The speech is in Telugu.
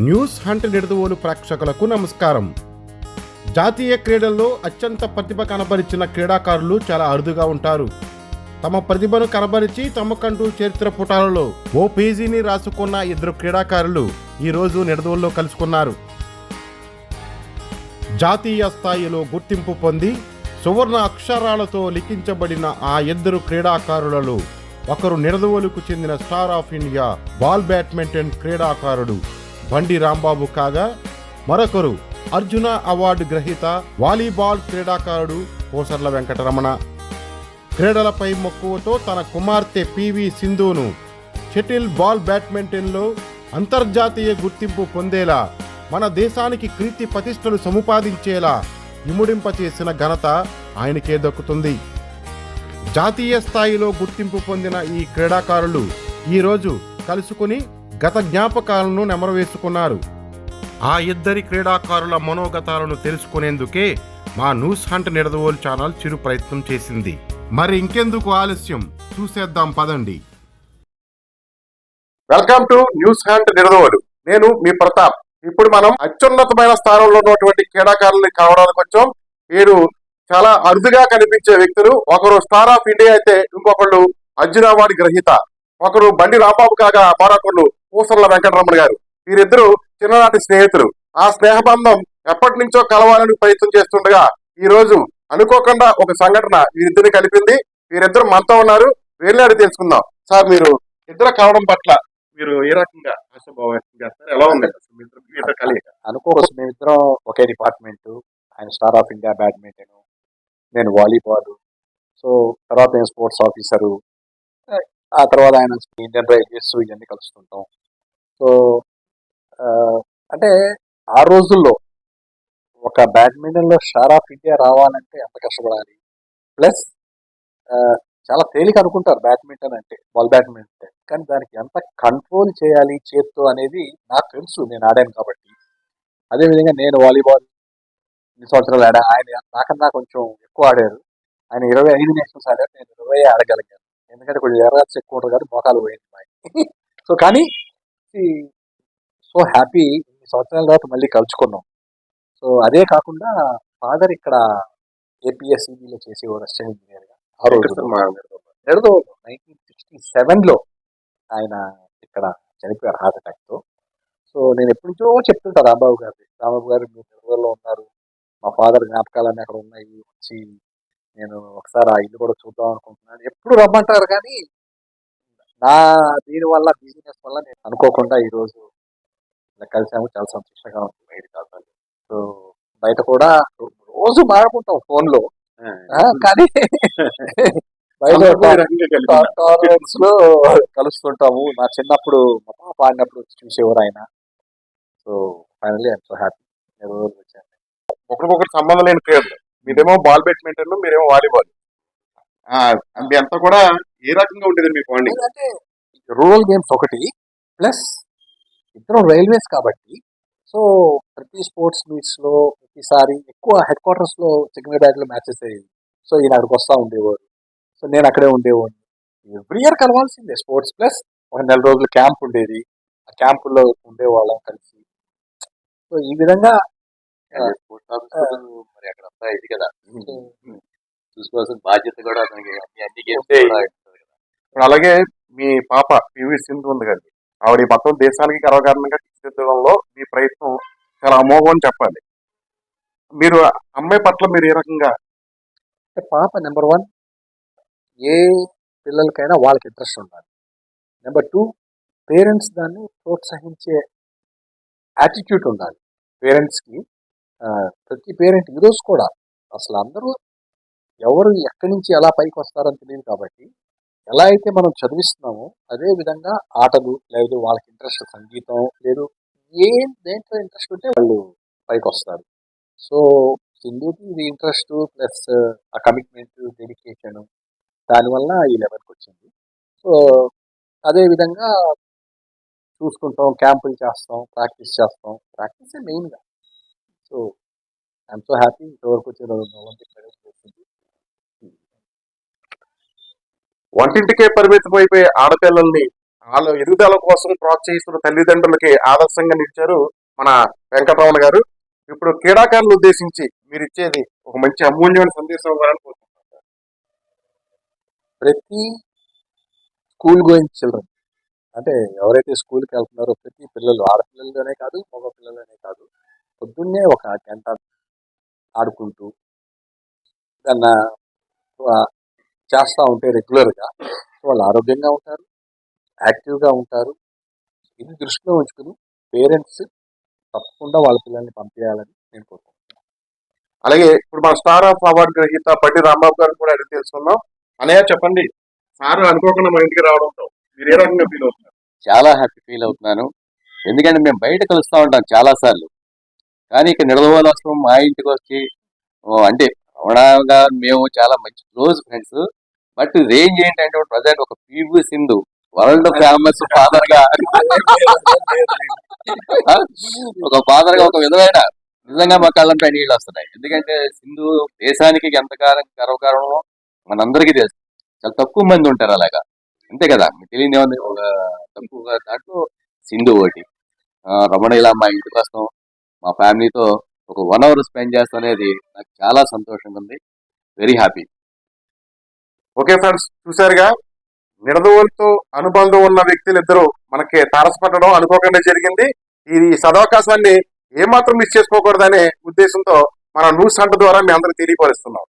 న్యూస్ హంట్ నిడదవోలు ప్రేక్షకులకు నమస్కారం. జాతీయ క్రీడల్లో అత్యంత ప్రతిభ కనబరిచిన క్రీడాకారులు చాలా అరుదుగా ఉంటారు. తమ ప్రతిభను కనబరిచి తమకంటూ చరిత్ర పుటాలలో ఓ పేజీని రాసుకున్న ఇద్దరు క్రీడాకారులు ఈరోజు నిడదవోల్లో కలుసుకున్నారు. జాతీయ స్థాయిలో గుర్తింపు పొంది సువర్ణ అక్షరాలతో లిఖించబడిన ఆ ఇద్దరు క్రీడాకారులలో ఒకరు నిడదవోలుకు చెందిన star of India ball badminton క్రీడాకారుడు బండి రాంబాబు కాగా మరొకరు అర్జున అవార్డు గ్రహీత వాలీబాల్ క్రీడాకారుడు కోసర్ల వెంకటరమణ. క్రీడలపై మక్కువతో తన కుమార్తె పివి సింధును షటిల్ బాల్ బ్యాడ్మింటన్లో అంతర్జాతీయ గుర్తింపు పొందేలా మన దేశానికి కీర్తి ప్రతిష్టలు సముపాదించేలా ఇముడింప చేసిన ఘనత ఆయనకే దక్కుతుంది. జాతీయ స్థాయిలో గుర్తింపు పొందిన ఈ క్రీడాకారులు ఈరోజు కలుసుకుని గత జ్ఞాపకాలను నెమరవేసుకున్నారు. ఆ ఇద్దరి క్రీడాకారుల మనోగతాలను తెలుసుకునేందుకే మా న్యూస్ హంట్ నిడదవోలు ఛానల్ చిరు ప్రయత్నం చేసింది. మరి ఇంకెందుకు ఆలస్యం? చూసేద్దాం పదండి. Welcome to news hunt Nidadavolu. నేను మీ ప్రతాప్. ఇప్పుడు మనం అత్యున్నతమైన స్థానంలో ఉన్నటువంటి క్రీడాకారుల్ని కావడానికి వచ్చాం. వీరు చాలా అరుదుగా కనిపించే వ్యక్తులు. ఒకరు స్టార్ ఆఫ్ ఇండియా అయితే ఇంకొకళ్ళు అర్జున అవార్డు గ్రహీత. ఒకరు బండి రాంబాబు కాగా మరొకరు పూసర్ల వెంకటరమణ గారు. వీరిద్దరు చిన్ననాటి స్నేహితులు. ఆ స్నేహబంధం ఎప్పటి నుంచో కలవాలని ప్రయత్నం చేస్తుండగా ఈ రోజు అనుకోకుండా ఒక సంఘటన వీరిద్దరిని కలిపింది. వీరిద్దరు మనతో ఉన్నారు. వీరిని తెలుసుకుందాం. సార్ మీరు ఇద్దరు కలవడం పట్ల మీరు ఏ రకంగా ఎలా ఉంది? కలియక అనుకోవచ్చు మేమిద్దరం ఒకే డిపార్ట్మెంట్. ఆయన స్టార్ ఆఫ్ ఇండియా బ్యాడ్మింటన్. నేను వాలీబాల్. సో తర్వాత నేను స్పోర్ట్స్ ఆఫీసరు. ఆ తర్వాత ఆయన ఇండియన్ రైల్వేస్ ఇవన్నీ కలుస్తుంటాం. సో అంటే ఆ రోజుల్లో ఒక బ్యాడ్మింటన్లో షార్ స్టార్ ఆఫ్ ఇండియా రావాలంటే ఎంత కష్టపడాలి? ప్లస్ చాలా తేలిక అనుకుంటారు బ్యాడ్మింటన్ అంటే బాల్ బ్యాడ్మింటన్ కానీ దానికి ఎంత కంట్రోల్ చేయాలి చేత్తో అనేది నాకు తెలుసు నేను ఆడాను కాబట్టి. అదేవిధంగా నేను వాలీబాల్ ఇన్ని సంవత్సరాలు ఆడా ఆయన నాకన్నా కొంచెం ఎక్కువ ఆడారు. ఆయన ఇరవై ఐదు నేషనల్స్ ఆడారు నేను ఇరవై ఆడగలిగాను. ఎందుకంటే కొంచెం ఎర్రగా ఎక్కువ ఉంటారు కాబట్టి మోకాలు పోయింది మాకు సో కానీ సో హ్యాపీ ఇన్ని సంవత్సరాల తర్వాత మళ్ళీ కలుసుకున్నాం. సో అదే కాకుండా ఫాదర్ ఇక్కడ ఏపీఎస్సీబీలో చేసేవాడు అసిస్టెంట్ ఇంజనీర్గా ఆ రోజు నెడదో నైన్టీన్ సిక్స్టీ సెవెన్లో ఆయన ఇక్కడ చనిపోయారు హార్ట్ అటాక్తో సో నేను ఎప్పటి నుంచో చెప్తుంటా రాంబాబు గారు రాంబాబు గారు మీరు నెల్లూరులో ఉన్నారు? మా ఫాదర్ జ్ఞాపకాలన్నీ అక్కడ ఉన్నాయి వచ్చి నేను ఒకసారి ఆ ఇల్లు కూడా చూద్దాం అనుకుంటున్నాను. ఎప్పుడు రమ్మంటారు కానీ నా దీని వల్ల బిజినెస్ వల్ల నేను అనుకోకుండా ఈ రోజు ఇలా కలిసాము. చాలా సంతోషంగా ఉంది బయట కాదు సో బయట కూడా రోజు మాట్లాడుకుంటాం ఫోన్లో ఆ, కానీ బయట? టోర్నమెంట్స్లో కలుస్తుంటాము. నా చిన్నప్పుడు మా పాప ఆడినప్పుడు వచ్చి చూసేవారు ఆయన. So finally I'm so happy. రోజు వచ్చాను ఒకరికొకరు సంబంధం లేని క్రీడలు మీదేమో బాల్ బ్యాడ్మింటన్ మీరేమో వాలీబాల్ అది అంతా కూడా ఏ రకంగా ఉండేది మీ బాండింగ్ ఎందుకంటే రూరల్ గేమ్స్ ఒకటి ప్లస్ ఇద్దరు రైల్వేస్ కాబట్టి సో ప్రతి స్పోర్ట్స్ మీట్స్లో ప్రతిసారి ఎక్కువ హెడ్ క్వార్టర్స్లో సికింద్రాబాద్లో మ్యాచెస్ అయ్యేవి. సో ఈయన అక్కడికి వస్తా ఉండేవారు సో నేను అక్కడే ఉండేవాడిని. ఎవ్రీ ఇయర్ కలవాల్సిందే. స్పోర్ట్స్ ప్లస్ ఒక నెల రోజులు క్యాంప్ ఉండేది. ఆ క్యాంపుల్లో ఉండేవాళ్ళం కలిసి. సో ఈ విధంగా మరి అక్కడ అంతా ఇది కదా. చూసుకోవాల్సిన బాధ్యత కూడా అతనికి అన్ని ఇప్పుడు అలాగే మీ పాప పివి సింధు ఉంది కదా. ఆవిడ మొత్తం దేశానికి గర్వకారణంగా తీర్చిదిద్దడంలో మీ ప్రయత్నం చాలా అమోఘం అని చెప్పాలి. మీరు అమ్మాయి పట్ల మీరు ఏ రకంగా పాప నెంబర్ వన్ ఏ పిల్లలకైనా వాళ్ళకి ఇంట్రెస్ట్ ఉండాలి. నెంబర్ టూ పేరెంట్స్ దాన్ని ప్రోత్సహించే యాటిట్యూడ్ ఉండాలి. పేరెంట్స్కి ప్రతి పేరెంట్ ఈరోజు కూడా. అసలు అందరూ ఎవరు ఎక్కడి నుంచి ఎలా పైకి వస్తారని తెలియదు కాబట్టి ఎలా అయితే మనం చదివిస్తున్నామో అదే విధంగా ఆటలు లేదు వాళ్ళకి ఇంట్రెస్ట్ సంగీతం లేదు ఏం దేంట్లో ఇంట్రెస్ట్ ఉంటే వాళ్ళు పైకి వస్తారు. సో సింధుకి ఇది ఇంట్రెస్ట్ ప్లస్ ఆ కమిట్మెంట్ డెడికేషన్ దానివల్ల ఈ లెవెల్కి వచ్చింది. సో అదే విధంగా చూసుకుంటాం క్యాంపులు చేస్తాం ప్రాక్టీస్ చేస్తాం. ప్రాక్టీసే మెయిన్గా సో ఐఎమ్ సో హ్యాపీ ఇంతవరకు వచ్చే ఒలింపిక్ మెడల్ చేసింది వంటింటికే పరిమితం అయిపోయే ఆడపిల్లల్ని వాళ్ళ ఎదుగుదల కోసం ప్రోత్సహిస్తున్న తల్లిదండ్రులకి ఆదర్శంగా నిలిచారు మన వెంకటరమణ గారు. ఇప్పుడు క్రీడాకారులు ఉద్దేశించి మీరు ఇచ్చేది ఒక మంచి అమూల్యమైన సందేశం ఇవ్వాలని కోరుకుంటున్నాను. ప్రతి స్కూల్ గోయింగ్ చిల్డ్రన్ అంటే ఎవరైతే స్కూల్కి వెళ్తున్నారో ప్రతి పిల్లలు ఆడపిల్లలనే కాదు మగ పిల్లలనే కాదు పొద్దున్నే ఒక గంట ఆడుకుంటూ దాన్ని చేస్తూ ఉంటే రెగ్యులర్గా వాళ్ళు ఆరోగ్యంగా ఉంటారు యాక్టివ్గా ఉంటారు. ఇది దృష్టిలో ఉంచుకుని పేరెంట్స్ తప్పకుండా వాళ్ళ పిల్లల్ని పంపించాలని నేను కోరుకుంటున్నాను. అలాగే ఇప్పుడు మన స్టార్ ఆఫ్ అవార్డు గ్రహీత బట్టి రాంబాబు గారిని కూడా అడిగి తెలుసుకున్నాం అనయ్య చెప్పండి సార్ అనుకోకుండా మా ఇంటికి రావడంతో మీరు ఏ రకంగా ఫీల్ అవుతున్నారు? చాలా హ్యాపీ ఫీల్ అవుతున్నాను. ఎందుకంటే మేము బయట కలుస్తూ ఉంటాం చాలాసార్లు కానీ ఇక నిడదవోలు మా ఇంటికి వచ్చి అంటే రమణగా మేము చాలా మంచి క్లోజ్ ఫ్రెండ్స్. బట్ రేంజ్ ఏంటంటే ప్రజెంట్ ఒక పివి సింధు వరల్డ్ ఫేమస్ ఫాదర్గా ఒక ఫాదర్గా ఒక విధమైన నిజంగా మా కళ్ళంపై నీళ్ళు వస్తున్నాయి. ఎందుకంటే సింధు దేశానికి ఎంతకాలం గర్వకారణమో మనందరికీ తెలుసు. చాలా తక్కువ మంది ఉంటారు అలాగా. అంతే కదా. తెలియదు ఏముంది? ఒక తక్కువ దాంట్లో సింధు ఒకటి. రమణ ఇలా మా ఇంటికి వస్తాం. మా ఫ్యామిలీతో ఒక వన్ అవర్ స్పెండ్ చేస్తానేది నాకు చాలా సంతోషంగా ఉంది. Very happy. ఓకే ఫ్రెండ్స్ చూసారుగా నిడదవోలుతో అనుబంధం ఉన్న వ్యక్తులు ఇద్దరు మనకి తారసపడడం అనుకోకుండా జరిగింది. ఈ సదవకాశాన్ని ఏమాత్రం మిస్ చేసుకోకూడదనే ఉద్దేశంతో మన న్యూస్ హంట్ ద్వారా మీ అందరూ తెలియపరుస్తున్నాం.